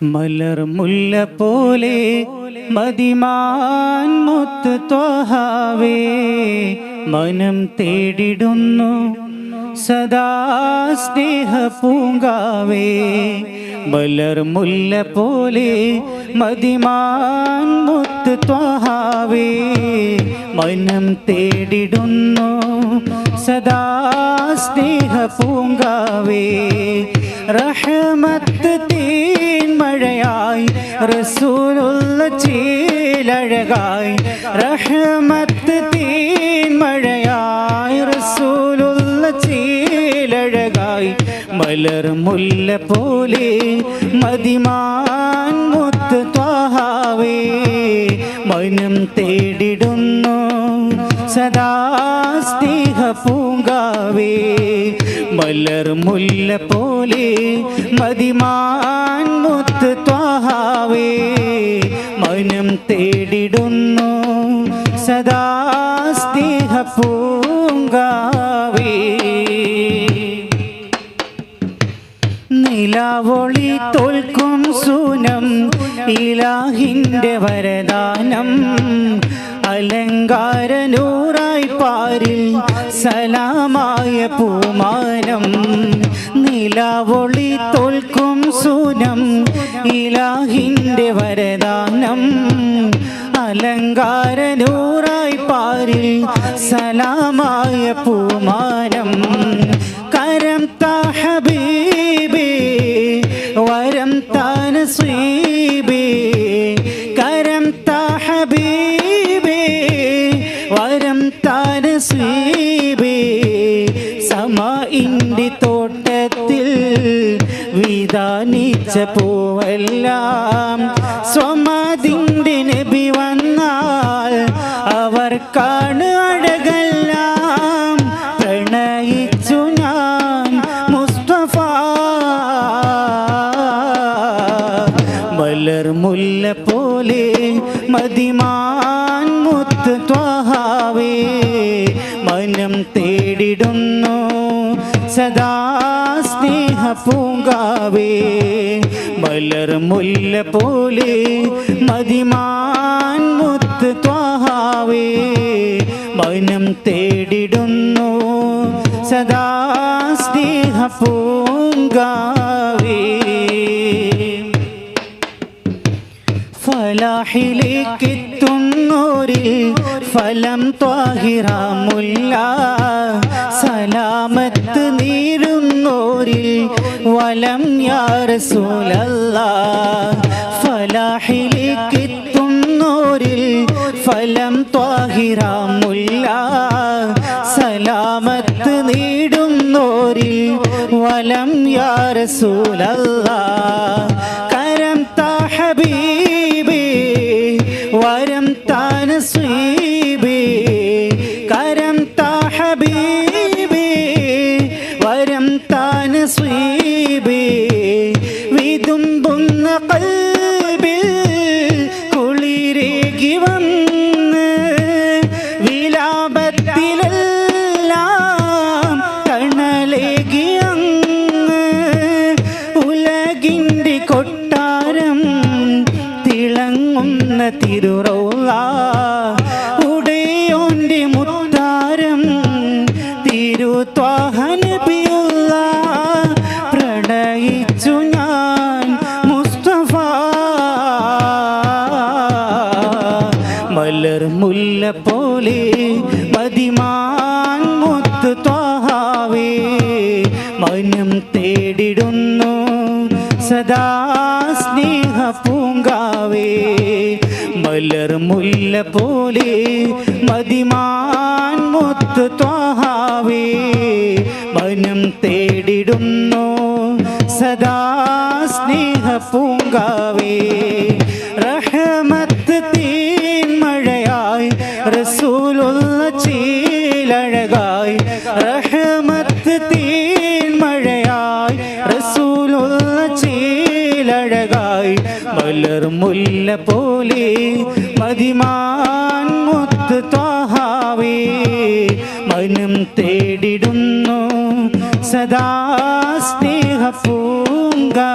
മലർ മുല്ല പോലെ മതിമാൻ മുത്ത് ത്വഹാവേ മനം തേടിടുന്നു സദാ സ്നേഹ പൂങ്കാവേ മലർ മുല്ല പോലെ മതിമാൻ മുത്ത് ത്വഹാവേ മനം തേടിടുന്നു സദാ സ്നേഹ പൂങ്കാവേ റഹ്മത്ത് തീൻ മഴയായി റസൂലുള്ള ചീലഴകായി. റഹമത്ത് തീൻ മഴയായി റസൂലുള്ള ചീലഴകായി. മലർ മുല്ല പോലെ മതിമാൻ മുത്ത് ത്വാഹാവേ മനം തേടിടുന്നു മലർ മുല്ല പോലെ മതിമാൻ മുത്ത് ത്വാഹാവേ മനം തേടിടുന്നു സദാ സ്നേഹ പൂങ്കാവേ നിലാവൊളി തോൽക്കും സൂനം ഇലാഹിന്റെ വരദാനം അലങ്കാരനൂറായി പാരിൽ സലാമായ പൂമാനം നിലാവൊളി തോൽക്കും സൂനം ഇലാഹിന്റെ വരദാനം അലങ്കാര നൂറായി പാരിൽ സലാമായ പൂമാനം. കരം താഹബീബി വരം തനസീബി വിധാനിച്ച പൂവെല്ലാം സ്വമതിന്റെ നബി വന്നാൽ അവർക്കാണ് അഴകെല്ലാം. പ്രണയിച്ചു ഞാൻ മുസ്തഫ. മലർ മുല്ല പോലെ മതിമാൻ മുത്ത് ത്വഹാവേ. മനം തേടിടുന്നു സദാ പൂങ്കാവേ. മലർ മുല്ല പോലെ മതിമാൻ മുത്ത് ത്വാഹാവേ. മനം തേടിടുന്നു സദാ സ്നേഹ പൂങ്കാവേ. ഫലാഹിലേക്ക് ഫലം ത്വാഹിറാമുല്ല. മുല്ല നീരുന്നോരിൽ വലം യാറസൂലല്ല ഫലാഹിലേക്ക് ഫലം ത്വാഹിറാമുല്ല സലാമത്ത് നേടുന്നോരിൽ വലം യാറസൂലല്ല കരം ഹബീബി വരം താനസീബി തിളങ്ങുന്ന തിരുറോള ഉടയോണ്ടി മുത്താരം തിരുത്വാഹനബിയുള്ള പ്രണയിച്ചു ഞാൻ മുസ്തഫ. മലർ മുല്ല പോലെ തേടിടുന്നു സദാ സ്നേഹ പൂങ്കാവേ മലർ മുല്ല പോലെ മതിമാൻ മുത്ത് ത്വാഹാവേ മനം തേടിടുന്നു സദാ സ്നേഹ പൂങ്കാവേ റഹമത്ത് തീൻ മഴയായി റസൂലുള്ള റസൂലുള്ള ചീലഴകായി മലർ മുല്ല പോലെ മതിമാൻ മുത്ത് ത്വാഹാവേ. മനം തേടിടുന്നു സദാ സ്നേഹ പൂങ്കാ